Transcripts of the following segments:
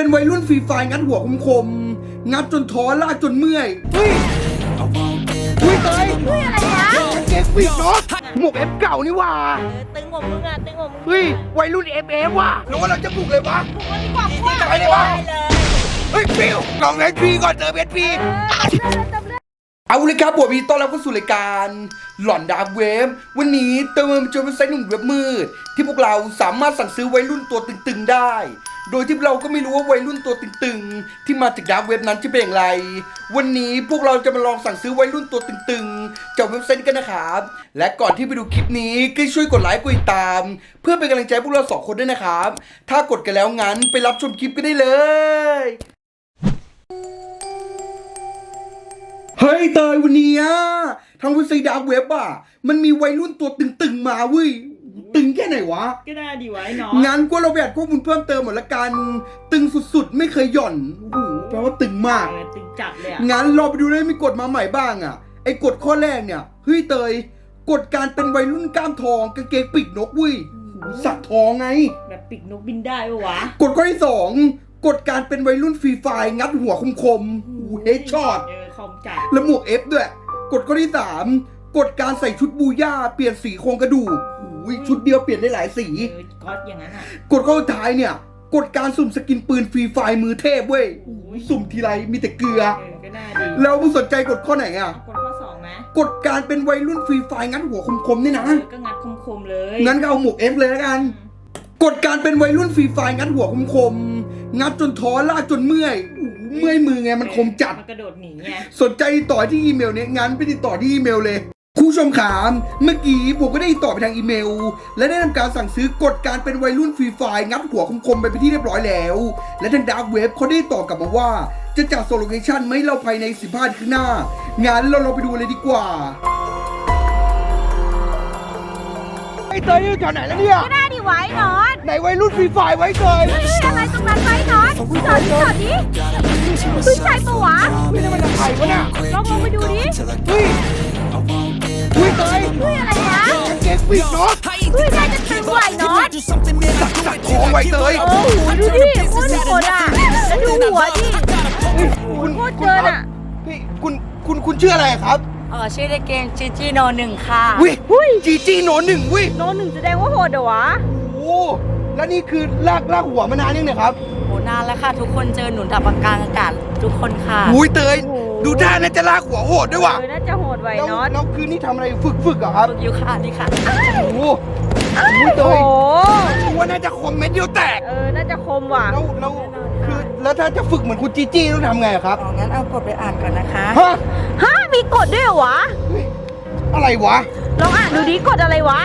เป็นวัยรุ่นฟรีไฟร์งัดหัวคมๆงัดจนท้อลากจนเมื่อยเฮ้ยเฮ้ยเตยเฮ้ยอะไรวะเก๊กปิดเนาะหมวกเอฟเก่านี่หว่าเออตึงกว่ามึงอะตึงกว่ามึงเฮ้ยวัยรุ่นเอฟเอฟว่ะแล้วว่าเราจะบุกเลยวะบุกมันดีกว่าพวกไปเลยวะไปเลยเฮ้ยฟิวลองเอสพีก่อนเจอเอสพีเออจำเรื่องจำเรื่องเอาเลยครับผมมีต้อนรับเข้าสู่รายการหลอนดาร์กเว็บวันนี้เติมมาเจอเว็บไซต์หนึ่งเว็บมืด ที่พวกเราสามารถสั่งซื้อวัยรุ่นตัวตึงๆได้ โดยที่เราก็ไม่รู้ว่าวัยรุ่นตัวตึงๆ ที่มาจากดาร์กเว็บนั้นจะเป็นอย่างไร วันนี้พวกเราจะมาลองสั่งซื้อวัยรุ่นตัวตึงๆจากเว็บไซต์กันนะครับ และก่อนที่ไปดูคลิปนี้ก็ช่วยกดไลค์กดติดตาม เพื่อเป็นกำลังใจพวกเราสองคนด้วยนะครับ ถ้ากดกันแล้วงั้นไปรับชมคลิปกันได้เลย เฮ้ยเตยวันเนี้ยทางเว็บไซต์ดาร์กเว็บอะมันมีวัยรุ่นตัวตึงๆมาเว้ย ตึงแค่ไหนวะ ก็น่าดีไว้เนาะงั้นก็เราแบบข้อมูลเพิ่มเติมหมดละกัน ตึงสุดๆ ไม่เคยหย่อนโอ้โหแปลว่าตึงมากเออตึงจัดเลยอะงั้นเราไปดูเลยมีกฎมาใหม่บ้างอะ ไอ้กฎข้อแรกเนี่ย เฮ้ยเตย กฎการเป็นวัยรุ่นกล้ามทองกางเกงปีกนกเว้ยโอ้โหสักทองไง แบบปีกนกบินได้ปะวะ กฎข้อที่สองกฎการเป็นวัยรุ่นฟรีไฟร์งัดหัวคมๆโอ้โหเฮดช็อตเออคอมจัดแล้วหมวกเอฟด้วย กฎข้อที่สามกฎการใส่ชุดบูย่าเปลี่ยนสีโครงกระดูกโอ้ย ชุดเดียวเปลี่ยนได้หลายสีเออก๊อตอย่างนั้นอะกฎข้อสุดท้ายเนี่ยกฎการสุ่มสกินปืนฟรีไฟร์มือเทพเว้ยโอ้ยสุ่มทีไรมีแต่เกลือเออก็น่าดีแล้วมึงสนใจกฎข้อไหนอะคนข้อสองไหมกฎการเป็นวัยรุ่นฟรีไฟร์งัดหัวคมๆนี่นะเออก็งัดคมๆเลยงั้นก็เอาหมวกเอฟเลยแล้วกันกฎการเป็นวัยรุ่นฟรีไฟร์งัดหัวคมๆงัดจนท้อลากจนเมื่อยโอ้โหเมื่อยมือไงมันคมจัดมันกระโดดหนีไงสนใจติดต่อที่อีเมลเนี้ยงั้นไปติดต่อที่อีเมลเลยคุณ ผู้ชมขามเมื่อกี้ผมก็ได้ติดต่อไปทางอีเมล และได้ทำการสั่งซื้อกฎการเป็นวัยรุ่นฟรีไฟล์งัดหัวคมๆไปเป็นที่เรียบร้อยแล้ว และทางดาร์กเว็บเขาได้ตอบกลับมาว่า จะจัดส่งโลเคชั่นมาให้เราภายใน15นาทีข้างหน้างั้นเราเราไปดูเลยดีกว่าไอ้เตยอยู่แถวไหนแล้วเนี่ยก็น่าดีไว้นอนไหนวัยรุ่นฟรีไฟล์ไว้เตยเฮ้ยอะไรตรงนั้นไว้นอนจอดดิจอดดิเฮ้ยใช่ปะวะเฮ้ยนี่มันใครวะเนี่ยลองลงไปดูดิเฮ้ย เฮ้ยเตยเฮ้ยอะไรวะกางเกงปีกเนาะเฮ้ยน่าจะตึงไหวเนอะสักสักทองไว้เตยโอ้โหดูดิโคตรโหดอะแล้วดูหัวดิคุณโคตรเกินอะพี่คุณคุณคุณชื่ออะไรครับเออชื่อในเกมจีจีโนหนึ่งค่ะวิจีจีโนหนึ่งวิโนหนึ่งแสดงว่าโหดเหรอวะโอ้แล้วนี่คือลากลากหัวมานานยังเนี่ยครับโห นานแล้วค่ะ ทุกคนเจอหนุนดับปากกลางอากาศทุกคนค่ะอุ้ยเตยโอ้โหดูท่าน่าจะลากหัวโหดด้วยว่ะเออน่าจะโหดไหวแล้วเนอะแล้วคือนี่ทำอะไรฝึกฝึกเหรอครับฝึกอยู่ค่ะนี่ค่ะ โอ้โหอุ้ยเตโอ้ยโหกูว่าน่าจะคอมเมนต์เดียวแตกเออน่าจะคมว่ะแล้วแล้วคือแล้วถ้าจะฝึกเหมือนคุณจีจี้ต้องทำไงอะครับอ๋องั้นเอากดไปอ่านก่อนนะคะฮะฮะมีกฎด้วยเหรอวะอะไรวะลองอ่านดูดิกฎอะไรวะ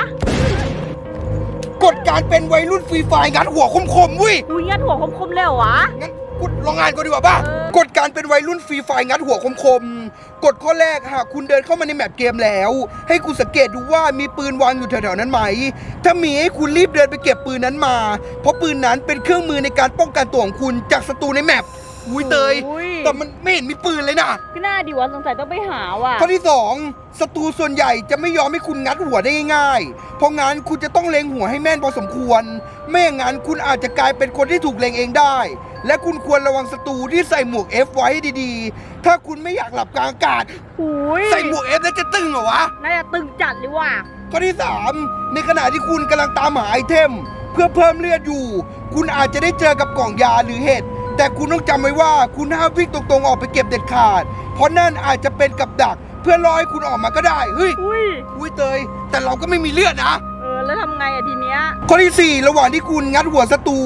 กฎการเป็นวัยรุ่นฟรีไฟร์งัดหัวคมๆวิอุ้ยงัดหัวคมๆเลยเหรอวะ งั้นกูลองงานก็ดีกว่าป่ะเออ กฎการเป็นวัยรุ่นฟรีไฟร์งัดหัวคมๆกฎข้อแรกหากคุณเดินเข้ามาในแมปเกมแล้ว ให้คุณสังเกตดูว่ามีปืนวางอยู่แถวๆนั้นไหม ถ้ามีให้คุณรีบเดินไปเก็บปืนนั้นมา เพราะปืนนั้นเป็นเครื่องมือในการป้องกันตัวของคุณจากศัตรูในแมป อุ้ยเตยอุ้ย แต่มันไม่เห็นมีปืนเลยนะก็น่าดีวะสงสัยต้องไปหาว่ะข้อที่2ศัตรูส่วนใหญ่จะไม่ยอมให้คุณงัดหัวได้ง่ายๆเพราะงั้นคุณจะต้องเล็งหัวให้แม่นพอสมควร ไม่อย่างนั้นคุณอาจจะกลายเป็นคนที่ถูกเล็งเองได้ และคุณควรระวังศัตรูที่ใส่หมวก F ไว้ให้ดีๆ ถ้าคุณไม่อยากหลับกลางอากาศหุยใส่หมวก F แล้วจะตึงเหรอวะ น่าจะตึงจัดเลยว่ะข้อที่ 3 ในขณะที่คุณกำลังตามหาไอเทม เพื่อเพิ่มเลือดอยู่ คุณอาจจะได้เจอกับกล่องยาหรือเห็ด แต่คุณต้องจำไว้ว่าคุณห้ามวิ่งตรงๆออกไปเก็บเด็ดขาด เพราะนั่นอาจจะเป็นกับดักเพื่อรอให้คุณออกมาก็ได้เฮ้ยอุ้ย อุ้ยเตย แต่เราก็ไม่มีเลือดนะ เออ แล้วทำไงอะทีเนี้ย ข้อที่ 4 ระหว่างที่คุณงัดหัวศัตรู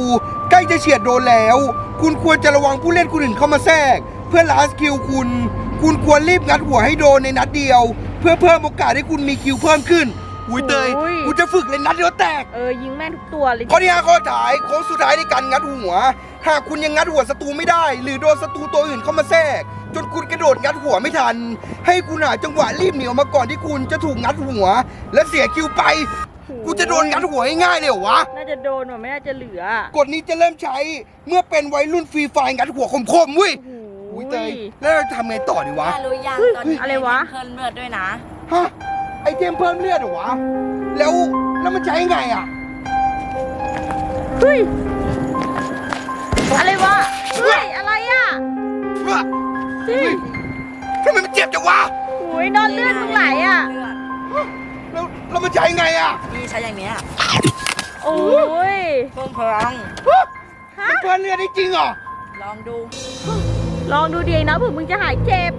ใกล้จะเฉียดโดนแล้ว คุณควรจะระวังผู้เล่นคนอื่นเข้ามาแทรก เพื่อล้าสกิลคุณ คุณควรรีบงัดหัวให้โดนในนัดเดียว เพื่อเพิ่มโอกาสให้คุณมีคิวเพิ่มขึ้นอุ้ยเตยอุ้ย กูจะฝึกเลยนัดเดียวแตก เออ ยิงแม่งทุกตัวเลย ข้อที่ห้าข้อถ่ายโค้งสุดท้ายในการงัดหัว หากคุณยังงัดหัวศัตรูไม่ได้ หรือโดนศัตรูตัวอื่นเข้ามาแทรก จนคุณกระโดดงัดหัวไม่ทัน ให้คุณหาจังหวะรีบหนีออกมาก่อนที่คุณจะถูกงัดหัว และเสียคิวไป กูจะโดนงัดหัวง่ายๆเลยเหรอวะ น่าจะโดนว่ะไม่น่าจะเหลือ กฎนี้จะเริ่มใช้เมื่อเป็นวัยรุ่นฟรีไฟร์งัดหัวคมๆเว้ยโอ้อุ้ยโหเตยแล้วเราจะทำไงต่อดีวะแม่รู้ยังตอนนี้อะไรวะ เพิ่มเลือดด้วยนะ ฮะ ไอเทมเพิ่มเลือดเหรอวะ แล้วแล้วมันใช้ยังไงอะ เฮ้ย อะไรวะเฮ้ยอะไรอะเฮ้ยทำไมมันเจ็บจังวะโอ้ยนอนเลือดตรงไหลอะ แล้วแล้วมันใช้ไงอะนี่ใช้อย่างเนี้ยโอ้ยเพิ่มพลังฮะเพิ่มเลือดได้จริงเหรอ ลองดู ลองดูดีนะเผื่อมึงจะหายเจ็บ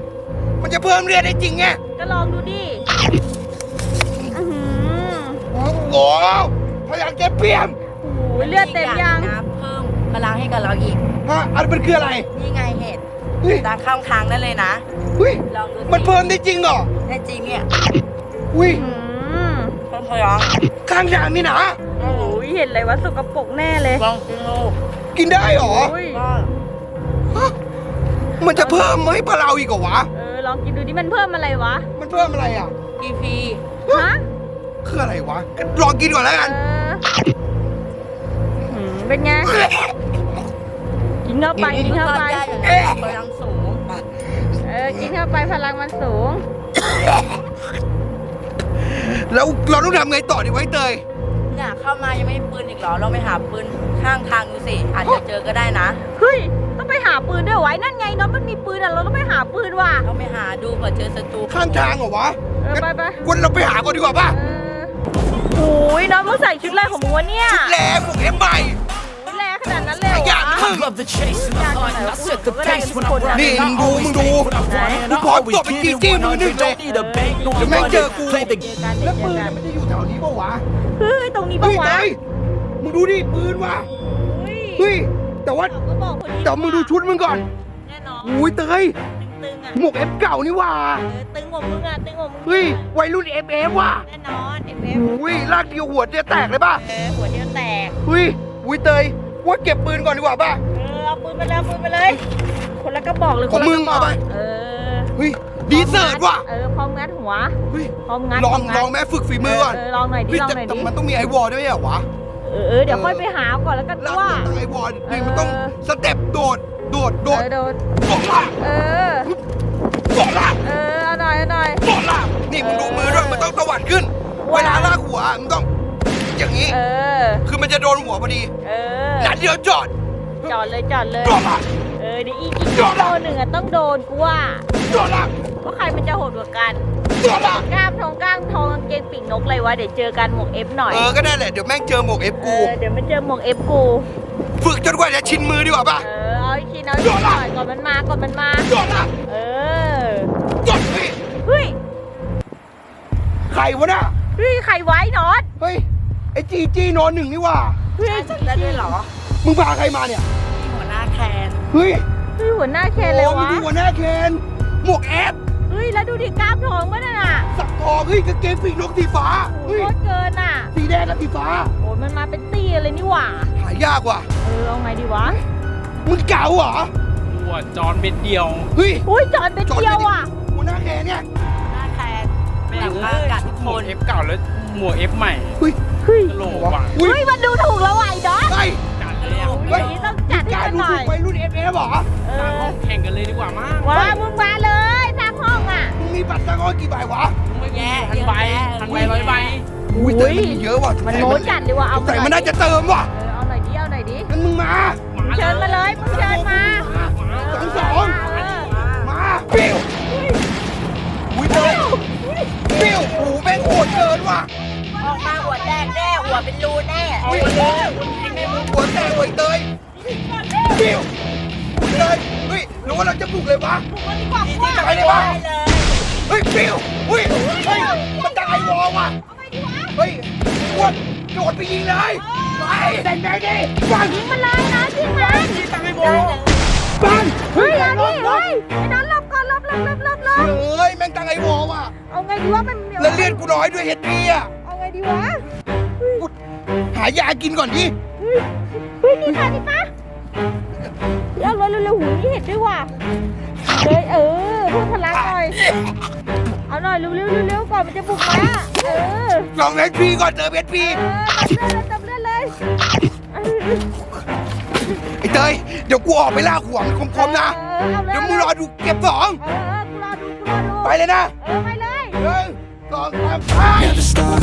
มันจะเพิ่มเลือดได้จริงไงก็ลองดูดิอื้อหือโอ้โหพยายามจะเปลี่ยนโอ้ยเลือดเต็มยังเพิ พลังให้กับเราอีก ฮะอันมันคืออะไรนี่ไงเห็ดเฮ้ยตามข้างทางได้เลยนะ เฮ้ยลองดูสิมันเพิ่มได้จริงเหรอได้จริงเนี่ยอุ้ยอืมเพิ่มพลังข้างทางนี่นะโอ้ยเห็นเลยว่าสกปรกแน่เลยลองกินดูกินได้เหรออุ้ยก็มันจะเพิ่มให้พวกเราอีกเหรอวะ เออลองกินดูดิมันเพิ่มอะไรวะมันเพิ่มอะไรอะ อีพีฮะคืออะไรวะลองกินก่อนแล้วเอกัน อหืมเป็นไง กินเข้าไปกินเข้าไปได้อยู่นะพลังสูงเออกินเข้าไปพลังมันสูง แล้วเราต้องทำไงต่อดีไว้เตยเนี่ยเข้ามายังไม่มีปืนอีกเหรอเราไปหาปืนข้างทางดูสิอาจจะเจอก็ได้นะเฮ้ยต้องไปหาปืนด้วยไว้นั่นไงน้องมันมีปืนอะเราต้องไปหาปืนว่ะเราไปหาดูเผื่อเจอศัตรูข้างทางเหรอวะเออไปไปควรเราไปหาก่อนดีกว่าป่ะเออโอ้ยน้องมึงใส่ชุดอะไรของมึงวะเนี่ยแรงผมเอ็มใหม่โอ้ยแรง ขนาดนั้นเลยเหรออย่างวะมึง Love the chase and the hunt, and I set the pace when I run. นี่ and มึ I งดู always มึงดู take what I want, and I กูพร้อม always ตบไป get จี it จี้มือหนึ่ง 100. เลย Don't need a bank, no เดี๋ยวแม่งเจอ money. กู Play the เจอกันเดี๋แล้ยววเจปือนกันมันจะอยู่แถวนี้ปะวะเฮ้ยตรงนี้ปะเฮ้ยวะเตยมึงดูดิปืนว่ะเฮ้ยเฮ้ยแต่ว่าก็บอกคนนี้แต่มึงดูชุดมึงก่อนแน่นอนอุ้ยเตยตึงๆอะหมวกเอฟเก่านี่ว่ะเออตึงกว่ามึงอะตึงกว่ามึงเฮ้ยวัยรุ่นเอฟเอฟว่ะแน่นอนเอฟเอฟอุ้ยลากเดียวหัวจะแตกเลยป่ะเออหัวเดียวแตกเฮ้ยอุ้ยเตย ว่าเก็บปืนก่อนดีกว่าป่ะ เออเอาปืนไปเลยเอาปืนไปเลย คนละกระบอกเลยขคองนละมึกงระบอกเอาไป เออเฮ้ยดีเสิร์ตว่ะเออพร้อมงัดหัวเฮ้ยพร้อมงัดลองพร้มงัดลองแม่ฝึกฝีมือก่อนเออลองหน่อยดิเฮ้ยลองแต่หน่อยแต่ดิมันต้องมีไอวอลด้วยเหรอวะเออเออเดี๋ยวค่อยไปหาก่อนแล้วกันลากว่าหัวตั้งไอวอลนี่มันเออต้องสเต็ปโดดโดดโดเอดอโดนโดดล่างเออ โดดล่างเออเอาหน่อยเอาหน่อย โดดล่างนี่มึงดูมือด้วยมันต้องตวัดขึ้นเวลาลากหัวมันต้อง อย่างนี้ เออ คือมันจะโดนหัวพอดีเออ นัดเดียวจอดจอดเลยจอดเลยโดดล่างเออเดี๋ยวอีกอีกโดนหนึ่งอะต้องโดนกูว่าโดดล่างว่าใครมันจะโหดกว่ากันโดดล่างกล้ามทองกล้ามทองกางเกงปีกนกเลยวะเดี๋ยวเจอกันหมวกเอฟหน่อย เออก็ได้แหละ เดี๋ยวแม่งเจอหมวกเอฟเอกูอเดี๋ยวมันเจอหมวกเอฟกู ฝึกจนกว่าจะชินมือดีกว่าป่ะ เออเอาอีกทีเอาอีกทีหน่อยก่อนมันมาก่อนมันมาโดดล่างเออโดดเฮ้ยเฮ้ย ใครวะน่ะเฮ้ยใครไว้นอนเฮ้ย ไอจีจีนอนหนึ่งนี่ว่ะเฮ้ยได้ได้ด้วยเหรอมึงพาใครมาเนี่ยที่หัวหน้าแคนเฮ้ยเฮ้ยหัวหน้าแคนเลยวะโอ้มึงดูหัวหน้าแคนหมวกแอฟเฮ้ยแล้วดูดิกล้ามทองมันน่ะสักทองเฮ้ยกางเกงปีกนกสีฟ้าโอ้เฮ้โหยโคตรเกินอะ สีแดงกับสีฟ้าโอ้ยมันมาเป็นตี้เลยนี่หว่าหายากว่ะเออเอาไงดีวะมึงเก่าเหรอหัวจอนเม็ดเดียวเฮ้ยอุ้ยจอดเป็นเที่ยวอะหัวหน้าแคนเนี่ยหน้าแคนหลังอากาศทุกหคมวกนเอฟเก่าแล้ว หมวกเอฟใหม่เฮ้ยเฮ้ยกะโหลกว่ะอุ้ยเฮ้ยมันดูถูกแล้วไหวดอกเฮ้ยจัดเลยอะเฮ้ยต้องจัดให้การมันดูหน่ถูอยกวัยรุ่นเอฟเอฟเหรอเอสร้างอห้องแข่งกันเลยดีกว่ามั้งว้ามึงมาเลยสร้างห้องอะ มึงมีบัตรสังออนกี่ใบวะไม่มีพันใบพันใบร้อยใบอุ้ยแต่มันมีเยอะว่ะมันโม้จัดเลยว่ะเอาแต่มันน่าจะเติมว่ะเออเอาหน่อยดิเอาหน่อยดิงั้นมึงมา มึงเชิญมาเลยมึงเชิญมาสองสอง เออมาปิ้วอุ้ยเตยปิ้วโอ้โหแม่งโหดเกินว่ะออก มาหัวแดงแน่หัวเป็นรูแน่อุ้ยหัวแตกหัวเตยปิ้วเตยเฮ้ยหรือว่าเราจะปลุกเลยวะไปเลยวะได้เลยเฮ้ยปิ้วอุ้ยเฮ้ยมันตายวอว่ะเฮ้ยอ้วนโดดไปยิงเลยไปเซ็นได้ดิฟังยิงมันเลยนะยิงมันที่ตั้งไอ้วอฟังเฮ้ยเอาดิเฮ้ยไอ้นอนหลบก่อนหลบหลบหลบหลบหลบเฮ้ยแม่งตั้งไอ้วอว่ะเอาไงดีวะมันแล้วเลือดกูน้อยด้วยเฮดพีอะเอาไง ดีวะหายากินก่อนดิเฮ้ยนี่ค่ะนี่ปะเอาเร็วเร็วๆหูนี่เห็ดด้วยว่ะเลยเออเพิ่มพลังหน่อย เอาหน่อยเร็วเร็วเร็วๆก่อนมันจะบุกมาเออลองเฮดพีก่อนเจอเฮดพีเออเติมเลือดเลยเติมเลือดเลยไอ้เตยเดี๋ยวกูออกไปล่าหัวมันคมๆนะ เออเอาเลยเดี๋ยวมึงรอดูเก็บสองเออเออกูรอดูกูรอดูไปเลยนะ เออไปเลย หนึ่งสองสามไป